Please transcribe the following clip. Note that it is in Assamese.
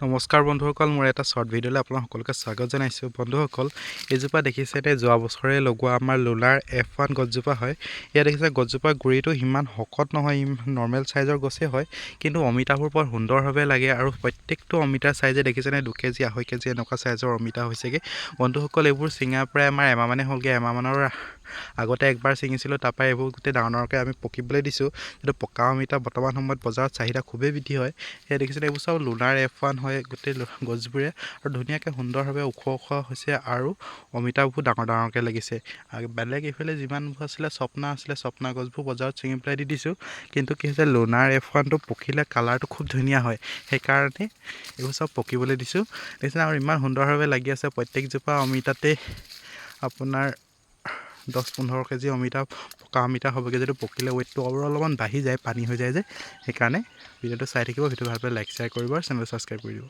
নমস্কাৰ বন্ধুসকল মোৰ এটা শ্বৰ্ট ভিডিঅ'লৈ আপোনাক সকলোকে স্বাগত জনাইছোঁ। বন্ধুসকল এইজোপা দেখিছে তে যোৱা বছৰে লগোৱা আমাৰ লোলাৰ এফ ওৱান গছজোপা হয়। ইয়াত দেখিছে গছজোপাৰ গুৰিটো সিমান শকত নহয় নৰ্মেল ছাইজৰ গছেই হয় কিন্তু অমিতাবোৰ বৰ সুন্দৰভাৱে লাগে আৰু প্ৰত্যেকটো অমিতাৰ ছাইজে দেখিছেনে দুকেজি আঢ়ৈ কেজি এনেকুৱা ছাইজৰ অমিতা হৈছেগৈ। বন্ধুসকল এইবোৰ ছিঙাৰ প্ৰায় আমাৰ এমাহমানে হ'লগৈ। এমাহমানৰ আগতে একবাৰ ছিঙিছিলোঁ তাৰপৰা এইবোৰ গোটেই ডাঙৰ ডাঙৰকৈ আমি পকিবলৈ দিছোঁ। কিন্তু পকা অমিতা বৰ্তমান সময়ত বজাৰত চাহিদা খুবেই বৃদ্ধি হয়। সেয়া দেখিছেনে এইবোৰ চব লোনাৰ এফ ওৱান হয় গোটেই গছবোৰে। আৰু ধুনীয়াকৈ সুন্দৰভাৱে ওখ ওখ হৈছে আৰু অমিতাবোৰ ডাঙৰ ডাঙৰকৈ লাগিছে। বেলেগ এইফালে যিমানবোৰ আছিলে স্বপ্না আছিলে স্বপ্না গছবোৰ বজাৰত ছিঙি পেলাই দি দিছোঁ। কিন্তু কি হৈছে লোনাৰ এফ ওৱানটো পকিলে কালাৰটো খুব ধুনীয়া হয়। সেইকাৰণে এইবোৰ চব পকিবলৈ দিছোঁ। দেখিছেনে আৰু ইমান সুন্দৰভাৱে লাগি আছে। প্ৰত্যেকজোপা অমিতাতে আপোনাৰ দহ পোন্ধৰ কেজি অমিতা পকা অমিতা হ'বগৈ যদি পকিলে ৱেইটটো অলপমান বাঢ়ি যায় পানী হৈ যায় যে সেইকাৰণে ভিডিঅ'টো চাই থাকিব ভিডিঅ'টো ভাল পালে লাইক শ্বেয়াৰ কৰিব আৰু চেনেলটো ছাবস্ক্ৰাইব কৰি দিব।